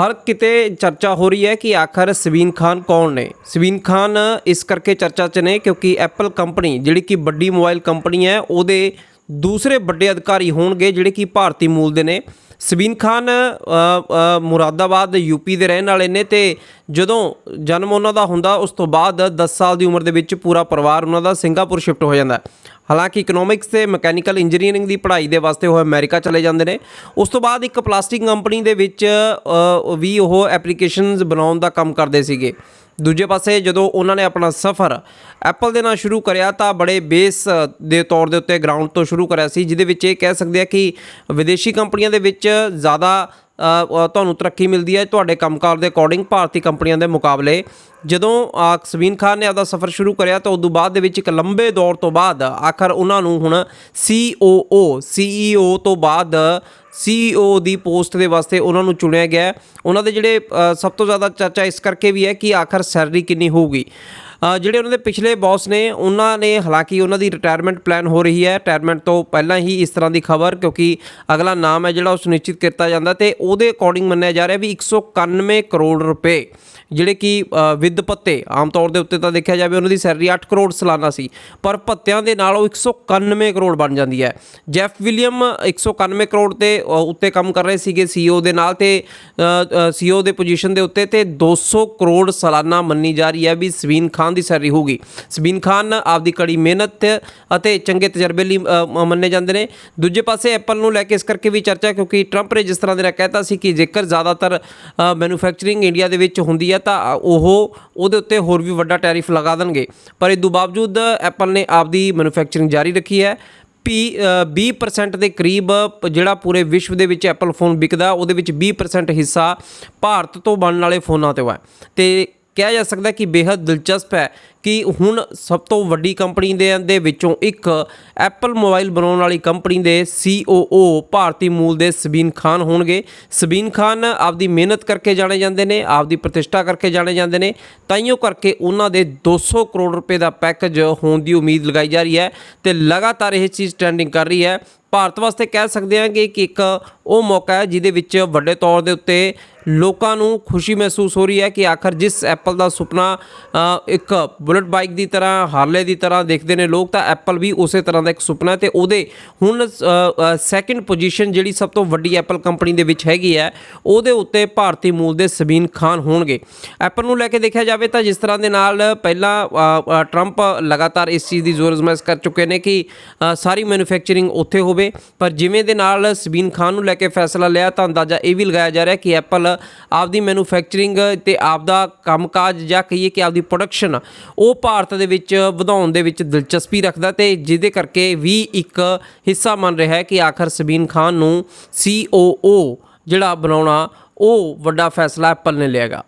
ਹਰ ਕਿਤੇ ਚਰਚਾ ਹੋ ਰਹੀ ਹੈ ਕਿ ਆਖਰ ਸਬੀਨ ਖਾਨ ਕੌਣ ਨੇ? ਸਬੀਨ ਖਾਨ ਇਸ ਕਰਕੇ ਚਰਚਾ 'ਚ ਨੇ ਕਿਉਂਕਿ ਐਪਲ ਕੰਪਨੀ ਜਿਹੜੀ ਕਿ ਵੱਡੀ ਮੋਬਾਈਲ ਕੰਪਨੀ ਹੈ ਉਹਦੇ ਦੂਸਰੇ ਵੱਡੇ ਅਧਿਕਾਰੀ ਹੋਣਗੇ ਜਿਹੜੇ ਕਿ ਭਾਰਤੀ ਮੂਲ ਦੇ ਨੇ। ਸਬੀਨ ਖਾਨ ਅ, ਅ, ਮੁਰਾਦਾਬਾਦ ਯੂਪੀ ਦੇ ਰਹਿਣ ਵਾਲੇ ਨੇ ਤੇ ਜਦੋਂ ਜਨਮ ਉਹਨਾਂ ਦਾ ਹੁੰਦਾ ਉਸ ਤੋਂ ਬਾਅਦ 10 ਸਾਲ ਦੀ ਉਮਰ ਦੇ ਵਿੱਚ ਪੂਰਾ ਪਰਿਵਾਰ ਉਹਨਾਂ ਦਾ ਸਿੰਗਾਪੁਰ ਸ਼ਿਫਟ ਹੋ ਜਾਂਦਾ। ਹਾਲਾਂਕਿ ਇਕਨੋਮਿਕਸ ਤੇ ਮਕੈਨੀਕਲ ਇੰਜੀਨੀਅਰਿੰਗ ਦੀ ਪੜ੍ਹਾਈ ਦੇ ਵਾਸਤੇ ਉਹ ਅਮਰੀਕਾ ਚਲੇ ਜਾਂਦੇ ਨੇ। ਉਸ ਤੋਂ ਬਾਅਦ ਇੱਕ ਪਲਾਸਟਿਕ ਕੰਪਨੀ ਦੇ ਵਿੱਚ ਵੀ ਉਹ ਐਪਲੀਕੇਸ਼ਨਸ ਬਣਾਉਣ ਦਾ ਕੰਮ ਕਰਦੇ ਸੀਗੇ। ਦੂਜੇ ਪਾਸੇ ਜਦੋਂ ਉਹਨਾਂ ਨੇ ਆਪਣਾ ਸਫ਼ਰ ਐਪਲ ਦੇ ਨਾਲ ਸ਼ੁਰੂ ਕਰਿਆ ਤਾਂ ਬੜੇ ਬੇਸ ਦੇ ਤੌਰ ਦੇ ਉੱਤੇ ਗਰਾਊਂਡ ਤੋਂ ਸ਼ੁਰੂ ਕਰਿਆ ਸੀ, ਜਿਹਦੇ ਵਿੱਚ ਇਹ ਕਹਿ ਸਕਦੇ ਆ ਕਿ ਵਿਦੇਸ਼ੀ ਕੰਪਨੀਆਂ ਦੇ ਵਿੱਚ ਜ਼ਿਆਦਾ ਤੁਹਾਨੂੰ ਤਰੱਕੀ ਮਿਲਦੀ ਹੈ ਤੁਹਾਡੇ ਕੰਮਕਾਰ ਦੇ ਅਕੋਰਡਿੰਗ ਭਾਰਤੀ ਕੰਪਨੀਆਂ ਦੇ ਮੁਕਾਬਲੇ। ਜਦੋਂ ਅ, ਖਾਨ ਨੇ ਆਪਦਾ ਸਫ਼ਰ ਸ਼ੁਰੂ ਕਰਿਆ ਤਾਂ ਉਦੋਂ ਬਾਅਦ ਦੇ ਵਿੱਚ ਇੱਕ ਲੰਬੇ ਦੌਰ ਤੋਂ ਬਾਅਦ ਆਖਰ ਉਹਨਾਂ ਨੂੰ ਹੁਣ COO CEO ਤੋਂ ਬਾਅਦ CEO ਦੀ ਪੋਸਟ ਦੇ ਵਾਸਤੇ ਉਹਨਾਂ ਨੂੰ ਚੁਣਿਆ ਗਿਆ। ਉਹਨਾਂ ਦੇ ਜਿਹੜੇ ਸਭ ਤੋਂ ਜ਼ਿਆਦਾ ਚਰਚਾ ਇਸ ਕਰਕੇ ਵੀ ਹੈ ਕਿ ਆਖਰ ਸੈਲਰੀ ਕਿੰਨੀ ਹੋਊਗੀ। ਜਿਹੜੇ ਉਹਨਾਂ ਦੇ ਪਿਛਲੇ ਬੌਸ ਨੇ ਉਹਨਾਂ ਨੇ ਹਾਲਾਂਕਿ ਉਹਨਾਂ ਦੀ ਰਿਟਾਇਰਮੈਂਟ ਪਲਾਨ ਹੋ ਰਹੀ ਹੈ। ਰਿਟਾਇਰਮੈਂਟ ਤੋਂ ਪਹਿਲਾਂ ਹੀ ਇਸ ਤਰ੍ਹਾਂ ਦੀ ਖਬਰ ਕਿਉਂਕਿ ਅਗਲਾ ਨਾਮ ਹੈ ਜਿਹੜਾ ਉਹ ਸੁਨਿਸ਼ਚਿਤ ਕੀਤਾ ਜਾਂਦਾ ਤੇ ਉਹਦੇ ਅਕੋਰਡਿੰਗ ਮੰਨਿਆ ਜਾ ਰਿਹਾ ਵੀ 191 ਕਰੋੜ ਰੁਪਏ ਜਿਹੜੇ ਕਿ ਅ, ਵਿਦ ਭੱਤੇ ਆਮ ਤੌਰ ਦੇ ਉੱਤੇ ਤਾਂ ਦੇਖਿਆ ਜਾਵੇ ਉਹਨਾਂ ਦੀ ਸੈਲਰੀ 8 ਕਰੋੜ ਸਾਲਾਨਾ ਸੀ ਪਰ ਭੱਤਿਆਂ ਦੇ ਨਾਲ ਉਹ 191 ਕਰੋੜ ਬਣ ਜਾਂਦੀ ਹੈ। ਜੈਫ ਵਿਲੀਅਮ 191 ਕਰੋੜ ਤੇ ਉੱਤੇ ਕੰਮ ਕਰ ਰਹੇ ਸੀਗੇ ਸੀਈਓ ਦੇ ਨਾਲ ਤੇ ਸੀਈਓ ਦੇ ਪੋਜੀਸ਼ਨ ਦੇ ਉੱਤੇ ਤੇ 200 ਕਰੋੜ ਸਾਲਾਨਾ ਮੰਨੀ ਜਾ ਰਹੀ ਹੈ ਵੀ ਸਵੀਨ ਖਾਨ ਦੀ ਸੈਲਰੀ ਹੋਊਗੀ। ਸਬੀਨ ਖਾਨ ਆਪਦੀ ਕੜੀ ਮਿਹਨਤ ਅਤੇ ਚੰਗੇ ਤਜਰਬੇ ਲਈ ਮੰਨੇ ਜਾਂਦੇ ਨੇ। ਦੂਜੇ ਪਾਸੇ ਐਪਲ ਨੂੰ ਲੈ ਕੇ ਇਸ ਕਰਕੇ ਵੀ ਚਰਚਾ ਕਿਉਂਕਿ ਟਰੰਪ ਨੇ ਜਿਸ ਤਰ੍ਹਾਂ ਦੇ ਨਾਲ ਕਹਿਤਾ ਸੀ ਕਿ ਜੇਕਰ ਜ਼ਿਆਦਾਤਰ ਮੈਨੂਫੈਕਚਰਿੰਗ ਇੰਡੀਆ ਦੇ ਵਿੱਚ ਹੁੰਦੀ ਹੈ ਤਾਂ ਉਹ ਉਹਦੇ ਉੱਤੇ ਹੋਰ ਵੀ ਵੱਡਾ ਟੈਰਿਫ ਲਗਾ ਦੇਣਗੇ। ਪਰ ਇਸ ਤੋਂ ਬਾਵਜੂਦ ਐਪਲ ਨੇ ਆਪਦੀ ਮੈਨੂਫੈਕਚਰਿੰਗ ਜਾਰੀ ਰੱਖੀ ਹੈ। ਪੀ ਅ, 20% ਦੇ ਕਰੀਬ ਜਿਹੜਾ ਪੂਰੇ ਵਿਸ਼ਵ ਦੇ ਵਿੱਚ ਐਪਲ ਫੋਨ ਵਿਕਦਾ ਉਹਦੇ ਵਿੱਚ 20% ਹਿੱਸਾ ਭਾਰਤ ਤੋਂ ਬਣਨ ਵਾਲੇ ਫੋਨਾਂ ਤੇ ਹੈ। ਤੇ ਕਿਹਾ ਜਾ ਸਕਦਾ ਕਿ ਬੇहद ਦਿਲਚਸਪ ਹੈ ਕਿ ਹੁਣ ਸਭ ਤੋਂ ਵੱਡੀ ਕੰਪਨੀ ਦੇ ਦੇ ਵਿੱਚੋਂ ਇੱਕ ਐਪਲ ਮੋਬਾਈਲ ਬਣਾਉਣ ਵਾਲੀ ਕੰਪਨੀ ਦੇ ਸੀਓਓ ਭਾਰਤੀ ਮੂਲ ਦੇ ਸਬੀਨ ਖਾਨ ਹੋਣਗੇ। ਸਬੀਨ ਖਾਨ ਆਪਦੀ ਮਿਹਨਤ ਕਰਕੇ ਜਾਣੇ ਜਾਂਦੇ ਨੇ, ਆਪਦੀ ਪ੍ਰਤਿਸ਼ਠਾ ਕਰਕੇ ਜਾਣੇ ਜਾਂਦੇ ਨੇ। ਤਾਈਓ ਕਰਕੇ ਉਹਨਾਂ ਦੇ 200 ਕਰੋੜ ਰੁਪਏ ਦਾ ਪੈਕੇਜ ਹੋਣ ਦੀ ਉਮੀਦ ਲਗਾਈ ਜਾ ਰਹੀ ਹੈ ਤੇ ਲਗਾਤਾਰ ਇਹ ਚੀਜ਼ ਟ੍ਰੈਂਡਿੰਗ ਕਰ ਰਹੀ ਹੈ ਭਾਰਤ ਵਾਸਤੇ ਕਹਿ ਸਕਦੇ ਹਾਂ ਕਿ ਇੱਕ ਉਹ ਮੌਕਾ ਹੈ ਜਿਹਦੇ ਵਿੱਚ ਵੱਡੇ ਤੌਰ ਦੇ ਉੱਤੇ ਲੋਕਾਂ ਨੂੰ ਖੁਸ਼ੀ ਮਹਿਸੂਸ ਹੋ ਰਹੀ ਹੈ ਕਿ ਆਖਰ ਜਿਸ ਐਪਲ ਦਾ ਸੁਪਨਾ ਇੱਕ ਬੁਲਟ ਬਾਈਕ ਦੀ ਤਰ੍ਹਾਂ, ਹਾਰਲੇ ਦੀ ਤਰ੍ਹਾਂ ਦੇਖਦੇ ਨੇ ਲੋਕ, ਤਾਂ ਐਪਲ ਵੀ ਉਸੇ ਤਰ੍ਹਾਂ ਦਾ ਇੱਕ ਸੁਪਨਾ ਹੈ ਤੇ ਉਹਦੇ ਹੁਣ ਸੈਕੰਡ ਪੋਜੀਸ਼ਨ ਜਿਹੜੀ ਸਭ ਤੋਂ ਵੱਡੀ ਐਪਲ ਕੰਪਨੀ ਦੇ ਵਿੱਚ ਹੈਗੀ ਹੈ, ਉਹਦੇ ਉੱਤੇ ਭਾਰਤੀ ਮੂਲ ਦੇ ਸਬੀਨ ਖਾਨ ਹੋਣਗੇ। ਐਪਲ ਨੂੰ ਲੈ ਕੇ ਦੇਖਿਆ ਜਾਵੇ ਤਾਂ ਜਿਸ ਤਰ੍ਹਾਂ ਦੇ ਨਾਲ ਪਹਿਲਾਂ ਟਰੰਪ ਲਗਾਤਾਰ ਇਸ ਚੀਜ਼ ਦੀ ਜ਼ੋਰ ਅਜ਼ਮਾਇਸ਼ ਕਰ ਚੁੱਕੇ ਨੇ ਕਿ ਸਾਰੀ ਮੈਨੂਫੈਕਚਰਿੰਗ ਉੱਥੇ ਹੋਵੇ ਹੋਵੇ। ਪਰ ਜਿਵੇਂ ਦੇ ਨਾਲ ਸਬੀਨ ਖਾਨ ਨੂੰ ਲੈ ਕੇ ਫੈਸਲਾ ਲਿਆ, ਤਾਂ ਅੰਦਾਜ਼ਾ ਇਹ ਵੀ ਲਗਾਇਆ ਜਾ ਰਿਹਾ ਕਿ ਐਪਲ ਆਪਦੀ ਮੈਨੂਫੈਕਚਰਿੰਗ ਤੇ ਆਪਦਾ ਕੰਮਕਾਜ ਜਾਂ ਕਹੀਏ ਕਿ ਆਪਦੀ ਪ੍ਰੋਡਕਸ਼ਨ ਉਹ ਭਾਰਤ ਦੇ ਵਿੱਚ ਵਧਾਉਣ ਦੇ ਵਿੱਚ ਦਿਲਚਸਪੀ ਰੱਖਦਾ ਤੇ ਜਿਹਦੇ ਕਰਕੇ ਵੀ ਇੱਕ ਹਿੱਸਾ ਮੰਨ ਰਿਹਾ ਹੈ ਕਿ ਆਖਰ ਸਬੀਨ ਖਾਨ ਨੂੰ ਸੀਓਓ ਜਿਹੜਾ ਬਣਾਉਣਾ, ਉਹ ਵੱਡਾ ਫੈਸਲਾ ਐਪਲ ਨੇ ਲਿਆਗਾ